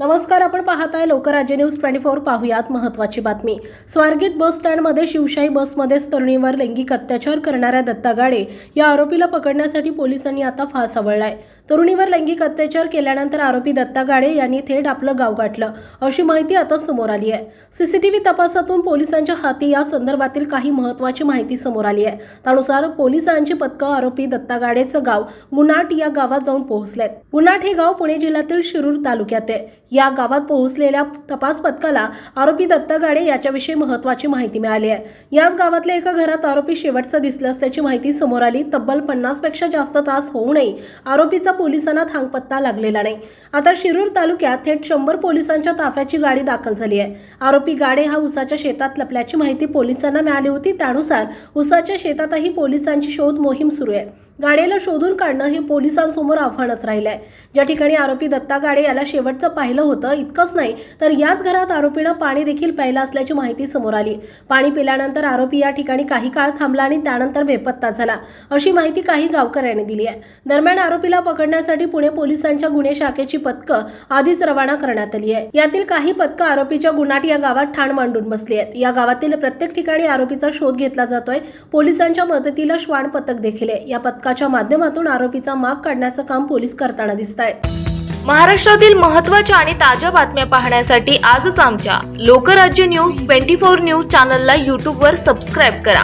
नमस्कार आपण पाहताय लोकराज्य न्यूज ट्वेंटी फोर पाहूयात महत्वाची बातमी. स्वारगेट बस स्टँडमध्ये शिवशाही बसमध्येच तरुणीवर लैंगिक अत्याचार करणाऱ्या दत्ता गाडे या आरोपीला पकडण्यासाठी पोलिसांनी आता फास आवळलाय. तरुणीवर लैंगिक अत्याचार केल्यानंतर आरोपी दत्ता गाडे यांनी थेट आपलं गाव गाठलं अशी माहिती आता समोर आली आहे. सीसीटीव्ही तपासातून पोलिसांच्या हाती या संदर्भातील काही महत्वाची माहिती समोर आली आहे. त्यानुसार पोलिसांची पथकं आरोपी दत्ता गाडेचं गाव मुनाट या गावात जाऊन पोहोचलेत. मुनाट हे गाव पुणे जिल्ह्यातील शिरूर तालुक्यात आहे. या गावात पोहोचलेल्या तपास पथकाला आरोपी दत्ता गाडे याच्याविषयी महत्वाची माहिती मिळाली आहे. याच गावातल्या एका घरात आरोपी शेवटचा दिसला असल्याची माहिती समोर आली. तब्बल पन्नासपेक्षा जास्त तास होऊनही आरोपीचा पोलिसांना थांगपत्ता लागलेला नाही. आता शिरूर तालुक्यात थेट शंभर पोलिसांच्या ताफ्याची गाडी दाखल झाली आहे. आरोपी गाडे हा उसाच्या शेतात लपल्याची माहिती पोलिसांना मिळाली होती. त्यानुसार उसाच्या शेतातही पोलिसांची शोध मोहीम सुरू आहे. गाडेला शोधून काढणं हे पोलिसांसमोर आव्हानच राहिलं आहे ज्या ठिकाणी आरोपी दत्ता गाडे याला शेवटचं पाहिलं होतं इतकंच नाही तर याच घरात आरोपीनं पाणी देखील प्यायलं असल्याची माहिती समोर आली. पाणी पिल्यानंतर आरोपी या ठिकाणी काही काळ थांबला आणि त्यानंतर बेपत्ता झाला अशी माहिती काही गावकऱ्यांनी दिली आहे. दरम्यान आरोपीला पकडण्यासाठी पुणे पोलिसांच्या गुन्हे शाखेची पथकं आधीच रवाना करण्यात आली आहे. यातील काही पथकं आरोपीच्या गुन्हाट या गावात ठाण मांडून बसली आहेत. या गावातील प्रत्येक ठिकाणी आरोपीचा शोध घेतला जातोय. पोलिसांच्या मदतीला श्वान पथक देखील आहे. या पथकाच्या माध्यमातून आरोपीचा माग काढण्याचं काम पोलीस करताना दिसत आहेत महाराष्ट्रातील महत्त्वाच्या आणि ताज्या बातम्या पाहण्यासाठी आजच आमच्या Lokrajya news twenty four news चॅनलला यूट्यूबवर सबस्क्राईब करा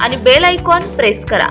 आणि बेल आयकॉन प्रेस करा.